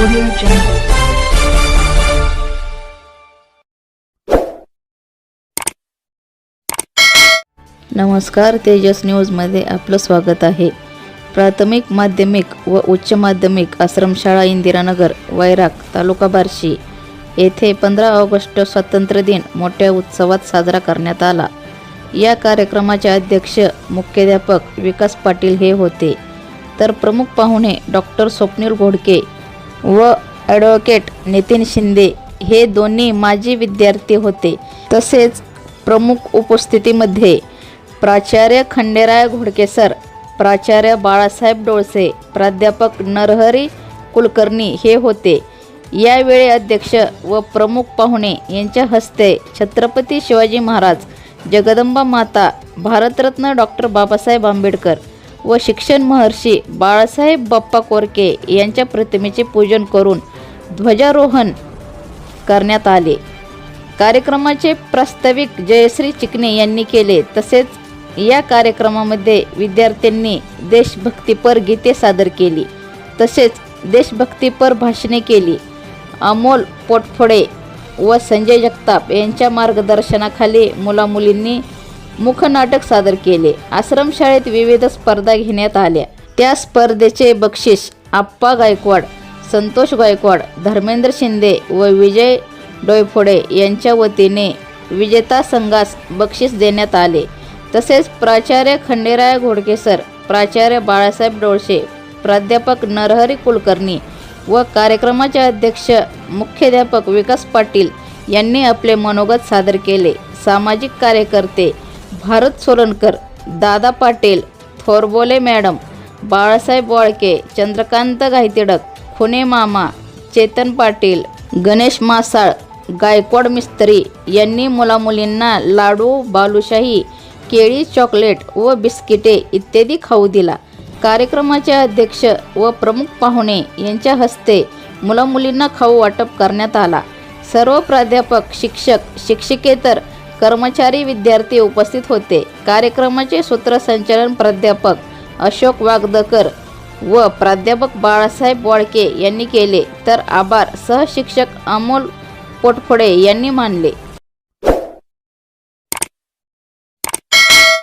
Audio Jungle. नमस्कार तेजस न्यूजमध्ये आपलं स्वागत आहे. प्राथमिक माध्यमिक व उच्च माध्यमिक आश्रमशाळा इंदिरानगर वैराग तालुका बार्शी येथे पंधरा ऑगस्ट स्वातंत्र्य दिन मोठ्या उत्सवात साजरा करण्यात आला. या कार्यक्रमाचे अध्यक्ष मुख्याध्यापक विकास पाटील हे होते. तर प्रमुख पाहुणे डॉक्टर स्वप्नील घोडके व ॲडव्होकेट नितीन शिंदे हे दोन्ही माजी विद्यार्थी होते. तसेच प्रमुख उपस्थितीमध्ये प्राचार्य खंडेराय घोडकेसर प्राचार्य बाळासाहेब डोळसे प्राध्यापक नरहरी कुलकर्णी हे होते. यावेळी अध्यक्ष व प्रमुख पाहुणे यांच्या हस्ते छत्रपती शिवाजी महाराज जगदंबा माता भारतरत्न डॉक्टर बाबासाहेब आंबेडकर व शिक्षण महर्षी बाळासाहेब बाप्पा कोरके यांच्या प्रतिमेचे पूजन करून ध्वजारोहण करण्यात आले. कार्यक्रमाचे प्रास्ताविक जयश्री चिकणे यांनी केले तसेच या कार्यक्रमामध्ये विद्यार्थ्यांनी देशभक्तीपर गीते सादर केली तसेच देशभक्तीपर भाषणे केली. अमोल पोटफोडे व संजय जगताप यांच्या मार्गदर्शनाखाली मुलामुलींनी मुखनाटक सादर केले. आश्रमशाळेत विविध स्पर्धा घेण्यात आल्या. त्या स्पर्धेचे बक्षीस आप्पा गायकवाड संतोष गायकवाड धर्मेंद्र शिंदे व विजय डोयफोडे यांच्या वतीने विजेता संघास बक्षीस देण्यात आले. तसेच प्राचार्य खंडेराय घोडके सर प्राचार्य बाळासाहेब डोळशे प्राध्यापक नरहरी कुलकर्णी व कार्यक्रमाचे अध्यक्ष मुख्याध्यापक विकास पाटील यांनी आपले मनोगत सादर केले. सामाजिक कार्यकर्ते भारत सोलनकर दादा पाटील थोरबोले मॅडम बाळासाहेब वाळके चंद्रकांत गायतिडक खुने मामा चेतन पाटील गणेश मासाळ गायकवाड मिस्त्री यांनी मुलामुलींना लाडू बालुशाही केळी चॉकलेट व बिस्किटे इत्यादी खाऊ दिला. कार्यक्रमाचे अध्यक्ष व प्रमुख पाहुणे यांच्या हस्ते मुलामुलींना खाऊ वाटप करण्यात आला. सर्व प्राध्यापक शिक्षक शिक्षिकेतर कर्मचारी विद्यार्थी उपस्थित होते. कार्यक्रमाचे सूत्रसंचालन प्राध्यापक अशोक वागदकर व प्राध्यापक बाळासाहेब वाळके यांनी केले. तर आभार. सहशिक्षक अमोल पोटफोडे यांनी मानले.